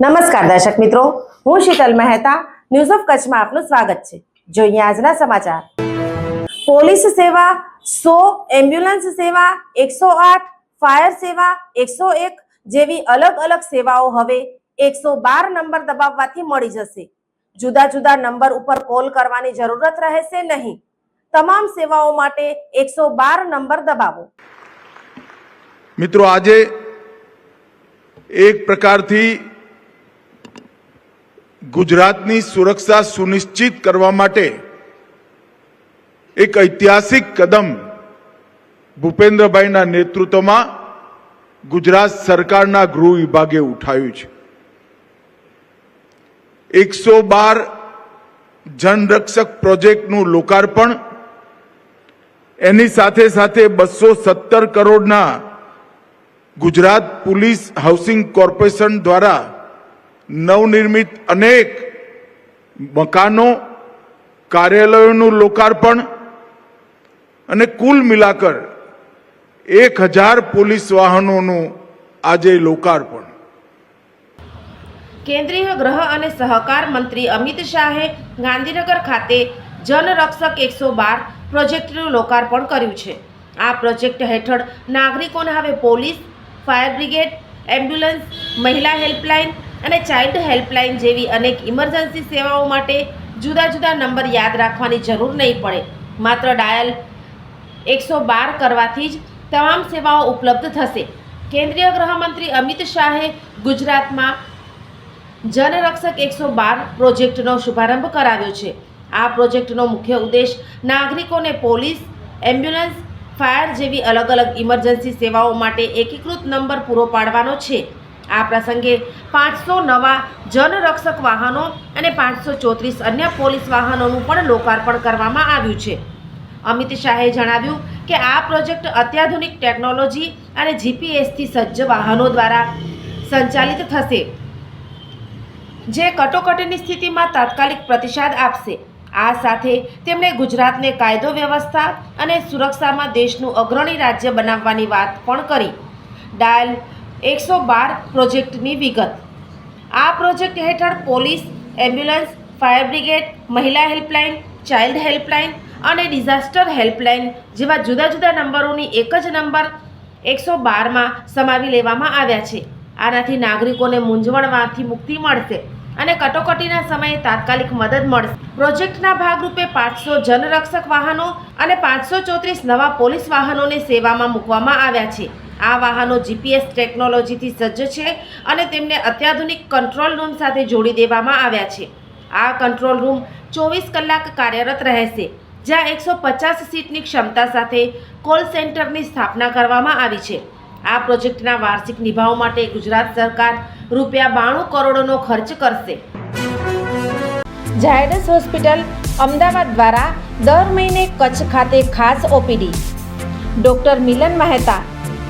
નમસ્કાર દર્શક મિત્રો, હું શીતલ મહેતા ન્યૂઝ ઓફ કચ્છમાં આપનું સ્વાગત છે. જોઈએ આજના સમાચાર. પોલીસ સેવા, સો એમ્બ્યુલન્સ સેવા, એકસો આઠ, ફાયર સેવા, એકસો એક જેવી અલગ અલગ સેવાઓ હવે એકસો બાર નંબર દબાવવાથી મળી જશે. જુદા જુદા નંબર ઉપર કોલ કરવાની જરૂરત રહેશે નહીં. તમામ સેવાઓ માટે એકસો બાર નંબર દબાવો. મિત્રો, આજે એક પ્રકારથી ગુજરાતની સુરક્ષા સુનિશ્ચિત કરવા માટે એક ઐતિહાસિક કદમ ભૂપેન્દ્રભાઈના નેતૃત્વમાં ગુજરાત સરકારના ગૃહ વિભાગે ઉઠાવ્યું છે. એકસો બાર જનરક્ષક પ્રોજેક્ટનું લોકાર્પણ, એની સાથે સાથે બસો સત્તર કરોડના ગુજરાત પોલીસ હાઉસિંગ કોર્પોરેશન દ્વારા નવનિર્મિત અનેક મકાનો, કાર્યાલયોનું લોકાર્પણ અને કુલ મિલાકર એક હજાર પોલીસ વાહનોનું આજે લોકાર્પણ. કેન્દ્રીય ગૃહ અને સહકાર મંત્રી અમિત શાહે ગાંધીનગર ખાતે જનરક્ષક એકસો બાર પ્રોજેક્ટનું લોકાર્પણ કર્યું છે. આ પ્રોજેક્ટ હેઠળ નાગરિકોને હવે પોલીસ, ફાયર બ્રિગેડ, એમ્બ્યુલન્સ, મહિલા હેલ્પલાઇન અને ચાઇલ્ડ હેલ્પલાઇન જેવી અનેક ઇમરજન્સી સેવાઓ માટે જુદા જુદા નંબર યાદ રાખવાની જરૂર નહીં પડે. માત્ર ડાયલ એકસો બાર કરવાથી જ તમામ સેવાઓ ઉપલબ્ધ થશે. કેન્દ્રીય ગૃહમંત્રી અમિત શાહે ગુજરાતમાં જનરક્ષક એકસો બાર પ્રોજેક્ટનો શુભારંભ કરાવ્યો છે. આ પ્રોજેક્ટનો મુખ્ય ઉદ્દેશ નાગરિકોને પોલીસ, એમ્બ્યુલન્સ, ફાયર જેવી અલગ અલગ ઇમરજન્સી સેવાઓ માટે એકીકૃત નંબર પૂરો પાડવાનો છે. આ પ્રસંગે પાંચસો નવા જનરક્ષક વાહનો અને પાંચસો ચોત્રીસ અન્ય પોલીસ વાહનોનું પણ લોકાર્પણ કરવામાં આવ્યું છે. અમિત શાહે જણાવ્યું કે આ પ્રોજેક્ટ અત્યાધુનિક ટેકનોલોજી અને જીપીએસથી સજ્જ વાહનો દ્વારા સંચાલિત થશે, જે કટોકટીની સ્થિતિમાં તાત્કાલિક પ્રતિસાદ આપશે. આ સાથે તેમણે ગુજરાતને કાયદો વ્યવસ્થા અને સુરક્ષામાં દેશનું અગ્રણી રાજ્ય બનાવવાની વાત પણ કરી. ડાયલ એકસો બાર પ્રોજેક્ટની વિગત. આ પ્રોજેક્ટ હેઠળ પોલીસ, એમ્બ્યુલન્સ, ફાયર બ્રિગેડ, મહિલા હેલ્પલાઇન, ચાઇલ્ડ હેલ્પલાઇન અને ડિઝાસ્ટર હેલ્પલાઇન જેવા જુદા જુદા નંબરોની એક જ નંબર એકસો બારમાં સમાવી લેવામાં આવ્યા છે. આનાથી નાગરિકોને મૂંઝવણમાંથી મુક્તિ મળશે અને કટોકટીના સમયે તાત્કાલિક મદદ મળશે. પ્રોજેક્ટના ભાગરૂપે પાંચસો જનરક્ષક વાહનો અને પાંચસો ચોત્રીસ નવા પોલીસ વાહનોને સેવામાં મૂકવામાં આવ્યા છે. આ વાહનો જીપીએસ ટેકનોલોજીથી સજ્જ છે અને તેમને અત્યાધુનિક કંટ્રોલ રૂમ સાથે જોડી દેવામાં આવ્યા છે. આ કંટ્રોલ રૂમ ચોવીસ કલાક કાર્યરત રહેશે, જ્યાં એકસો પચાસ સીટની ક્ષમતા સાથે કોલ સેન્ટરની સ્થાપના કરવામાં આવી છે. આ પ્રોજેક્ટના વાર્ષિક નિભાવ માટે ગુજરાત સરકાર રૂપિયા બાણું કરોડનો ખર્ચ કરશે. ઝાયડસ હોસ્પિટલ અમદાવાદ દ્વારા દર મહિને કચ્છ ખાતે ખાસ OPD. Doctor Milan Mehta